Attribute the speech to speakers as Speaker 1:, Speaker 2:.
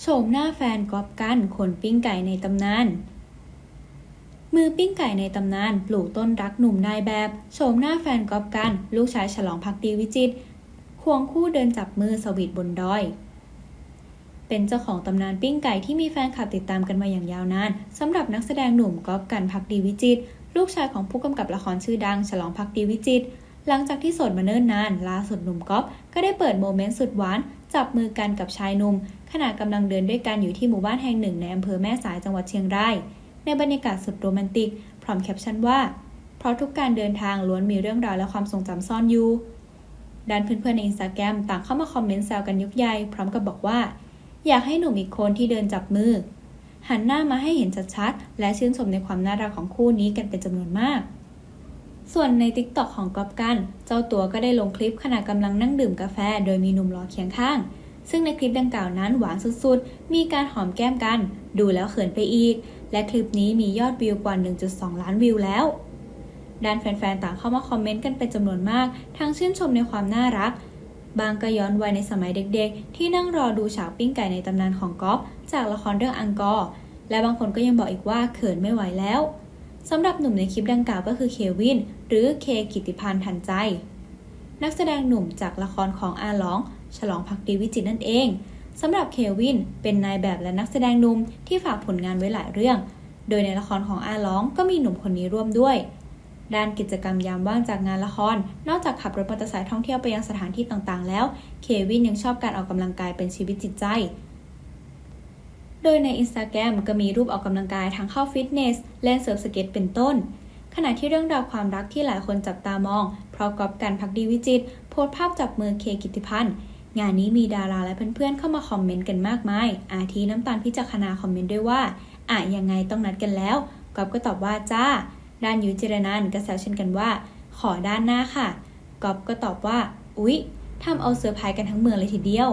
Speaker 1: โฉมหน้าแฟนกอบกันคนปิ้งไก่ในตำนาน มือปิ้งไก่ในตำนานปลูกต้นรักหนุ่มนายแบบโฉมหน้าแฟนกอบกัน ลูกชายฉลองพักดีวิจิตควงคู่เดินจับมือสวีทบนดอย เป็นเจ้าของตำนานปิ้งไก่ที่มีแฟนคลับติดตามกันมาอย่างยาวนานสำหรับนักแสดงหนุ่มกอบกันพักดีวิจิตลูกชายของผู้กำกับละครชื่อดัง ฉลองพักดีวิจิตร หลังจากที่สดมาเนิ่นนานล่าสุดหนุ่มก๊อฟก็ได้เปิดโมเมนต์สุดหวาน จับมือกันกับชายหนุ่มขณะกำลังเดินด้วยกันอยู่ที่หมู่บ้านแห่งหนึ่งในอำเภอแม่สายจังหวัดเชียงรายในบรรยากาศสุดโรแมนติก พร้อมแคปชั่นว่า เพราะทุกการเดินทางล้วนมีเรื่องราวและความทรงจำซ่อนอยู่ด้านเพื่อนๆในอินสตาแกรมต่างเข้ามาคอมเมนต์แซวกันยกใหญ่พร้อมกับบอกว่า อยากให้หนุ่มอีกคนที่เดินจับมือ หันหน้ามาให้เห็นชัดๆและชื่นชมในความน่ารักของคู่นี้กันเป็นจำนวนมาก ส่วนใน t ิ k t o k ของกอฟกัน เจ้าตัวก็ได้ลงคลิปขณะกำลังนั่งดื่มกาแฟ โดยมีหนุ่มรอเคียงข้าง ซึ่งในคลิปดังกล่าวนั้นหวานสุดๆ มีการหอมแก้มกัน ดูแล้วเขินไปอีก และคลิปนี้มียอดวิวกว่า 1.2 ล้านวิวแล้วด้านแฟนๆ ต่างเข้ามาคอมเมนต์กันเป็นจำนวนมาก ทั้งชื่นชมในความน่ารัก บางก็ย้อนวัยในสมัยเด็กๆ ที่นั่งรอดูฉากปิ้งไก่ในตำนานของก๊อฟจากละครเรื่องอังกอร์ และบางคนก็ยังบอกอีกว่าเขินไม่ไหวแล้ว สำหรับหนุ่มในคลิปดังกล่าวก็คือเควิน หรือเคกิติพันธ์ทันใจ นักแสดงหนุ่มจากละครของอาหลอง ฉลองพักดีวิจิตรนั่นเองสำหรับเควิน เป็นนายแบบและนักแสดงหนุ่มที่ฝากผลงานไว้หลายเรื่อง โดยในละครของอาหลองก็มีหนุ่มคนนี้ร่วมด้วยด้านกิจกรรมยามว่างจากงานละคร นอกจากขับรถมอเตอร์ไซค์ท่องเที่ยวไปยังสถานที่ต่างๆ แล้ว เควินยังชอบการออกกำลังกายเป็นชีวิตจิตใจ โดยใน Instagram ก็มีรูปออกกำลังกายทั้งเข้าฟิตเนส เล่นเซิร์ฟสเก็ตเป็นต้น ขณะที่เรื่องราวความรักที่หลายคนจับตามอง เพราะกอบกันพักดีวิจิต โพสภาพจับมือเคกิติพันธ์งานนี้มีดาราและเพื่อนๆเข้ามาคอมเมนต์กันมากมาย อาทิน้ำตาลพิจักขณาคอมเมนต์ด้วยว่าอะยังไงต้องนัดกันแล้วกอบก็ตอบว่าจ้า ด้านยุจิรนันก็แซวเช่นกันว่า ขอด้านหน้าค่ะกอบก็ตอบว่า อุ๊ยทำเอาเซอร์ไพรส์กันทั้งเมืองเลยทีเดียว